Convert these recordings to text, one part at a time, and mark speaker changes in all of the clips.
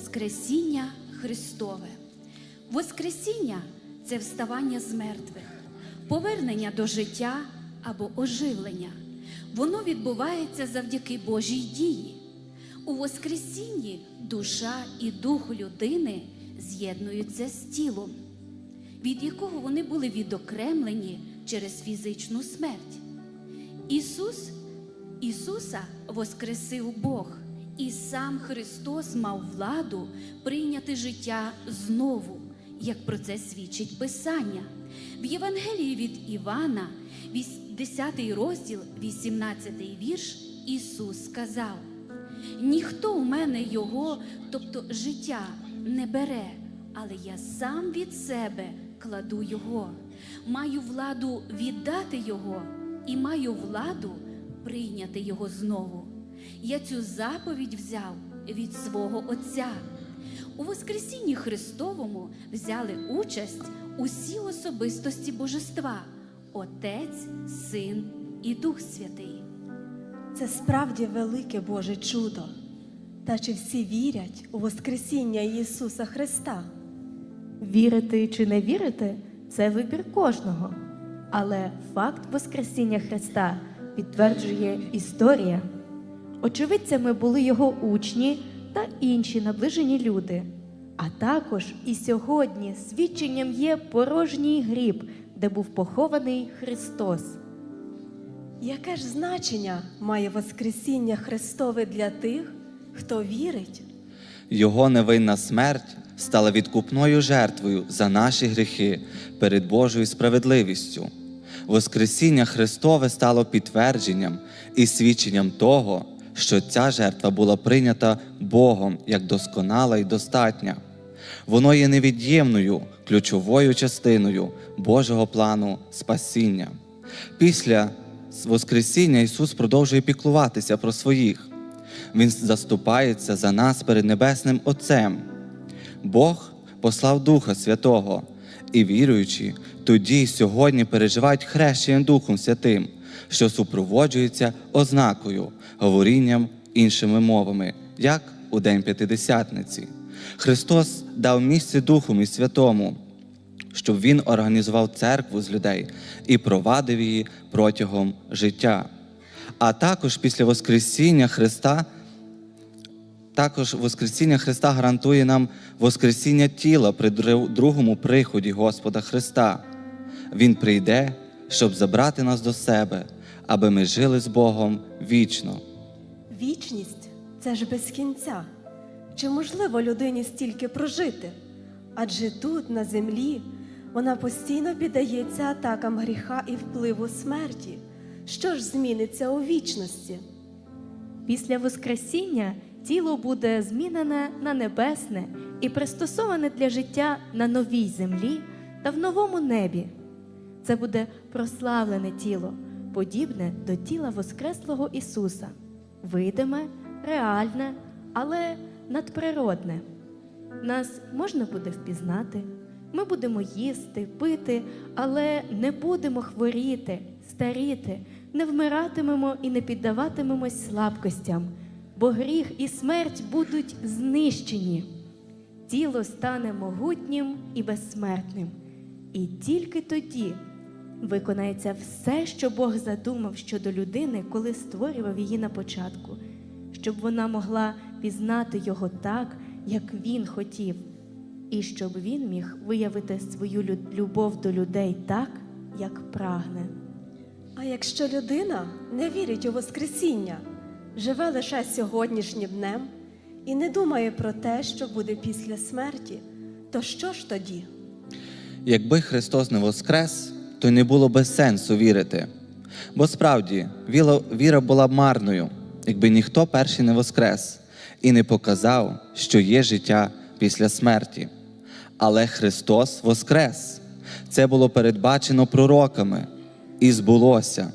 Speaker 1: Воскресіння Христове. Воскресіння це вставання з мертвих, повернення до життя або оживлення. Воно відбувається завдяки Божій дії. У Воскресінні душа і дух людини з'єднуються з тілом, від якого вони були відокремлені через фізичну смерть. Ісус, Ісуса воскресив Бог, і сам Христос мав владу прийняти життя знову, як про це свідчить Писання. В Євангелії від Івана, 10 розділ, 18 вірш, Ісус сказав: Ніхто у мене його, тобто життя, не бере, але я сам від себе кладу його. Маю владу віддати його і маю владу прийняти його знову. Я цю заповідь взяв від свого Отця. У Воскресінні Христовому взяли участь усі особистості Божества Отець, Син і Дух Святий.
Speaker 2: Це справді велике Боже чудо. Та чи всі вірять у Воскресіння Ісуса Христа?
Speaker 3: Вірити чи не вірити це вибір кожного. Але факт Воскресіння Христа підтверджує історія. Очевидцями були його учні та інші наближені люди. А також і сьогодні свідченням є порожній гріб, де був похований Христос.
Speaker 2: Яке ж значення має Воскресіння Христове для тих, хто вірить?
Speaker 4: Його невинна смерть стала відкупною жертвою за наші гріхи перед Божою справедливістю. Воскресіння Христове стало підтвердженням і свідченням того, що ця жертва була прийнята Богом як досконала і достатня. Воно є невід'ємною ключовою частиною Божого плану спасіння. Після Воскресіння Ісус продовжує піклуватися про своїх. Він заступається за нас перед Небесним Отцем. Бог послав Духа Святого, і віруючі тоді й сьогодні переживають хрещення Духом Святим, що супроводжується ознакою, говорінням іншими мовами, як у День П'ятидесятниці. Христос дав місце Духу і Святому, щоб Він організував церкву з людей і провадив її протягом життя. А також після Воскресіння Христа також Воскресіння Христа гарантує нам Воскресіння тіла при другому приході Господа Христа. Він прийде, щоб забрати нас до себе, аби ми жили з Богом вічно.
Speaker 2: Вічність це ж без кінця. Чи можливо людині стільки прожити? Адже тут, на землі, вона постійно піддається атакам гріха і впливу смерті. Що ж зміниться у вічності?
Speaker 3: Після Воскресіння тіло буде змінене на небесне і пристосоване для життя на новій землі та в новому небі. Це буде прославлене тіло, подібне до тіла Воскреслого Ісуса, видиме, реальне, але надприродне. Нас можна буде впізнати. Ми будемо їсти, пити, але не будемо хворіти, старіти, не вмиратимемо і не піддаватимемось слабкостям, бо гріх і смерть будуть знищені. Тіло стане могутнім і безсмертним. І тільки тоді виконається все, що Бог задумав щодо людини, коли створював її на початку, щоб вона могла пізнати його так, як він хотів, і щоб він міг виявити свою любов до людей так, як прагне.
Speaker 2: А якщо людина не вірить у Воскресіння, живе лише сьогоднішнім днем і не думає про те, що буде після смерті, то що ж тоді?
Speaker 4: Якби Христос не воскрес, то й не було би сенсу вірити. Бо справді віра була б марною, якби ніхто перший не воскрес і не показав, що є життя після смерті. Але Христос воскрес. Це було передбачено пророками і збулося.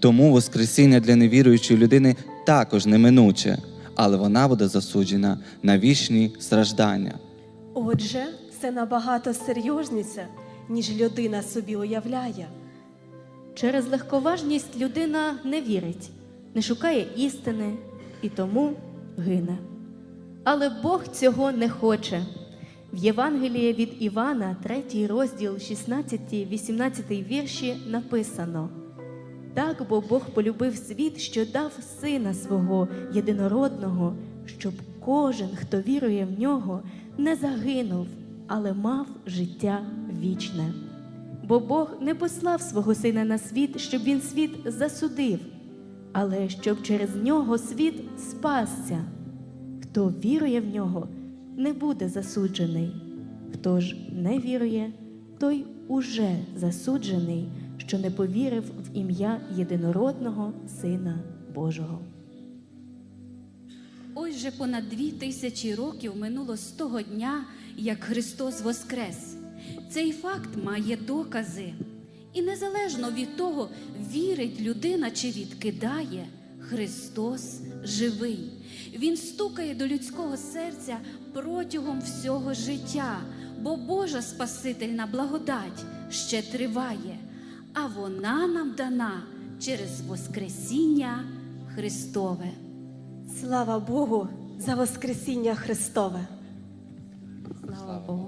Speaker 4: Тому Воскресіння для невіруючої людини також неминуче, але вона буде засуджена на вічні страждання.
Speaker 2: Отже, це набагато серйозніше, ніж людина собі уявляє.
Speaker 3: Через легковажність людина не вірить, не шукає істини і тому гине. Але Бог цього не хоче. В Євангелії від Івана, 3 розділ, 16-18 вірші написано: Так бо Бог полюбив світ, що дав сина свого єдинородного, щоб кожен, хто вірує в нього, не загинув, але мав життя вічне. Бо Бог не послав свого сина на світ, щоб він світ засудив, але щоб через нього світ спасся. Хто вірує в нього, не буде засуджений. Хто ж не вірує, той уже засуджений, що не повірив в ім'я єдинородного Сина Божого.
Speaker 1: Ось же понад дві тисячі років минуло з того дня, як Христос воскрес. Цей факт має докази. І незалежно від того, вірить людина чи відкидає, Христос живий. Він стукає до людського серця протягом всього життя, бо Божа Спасительна благодать ще триває, а вона нам дана через Воскресіння Христове.
Speaker 2: Слава Богу за Воскресіння Христове! flowable.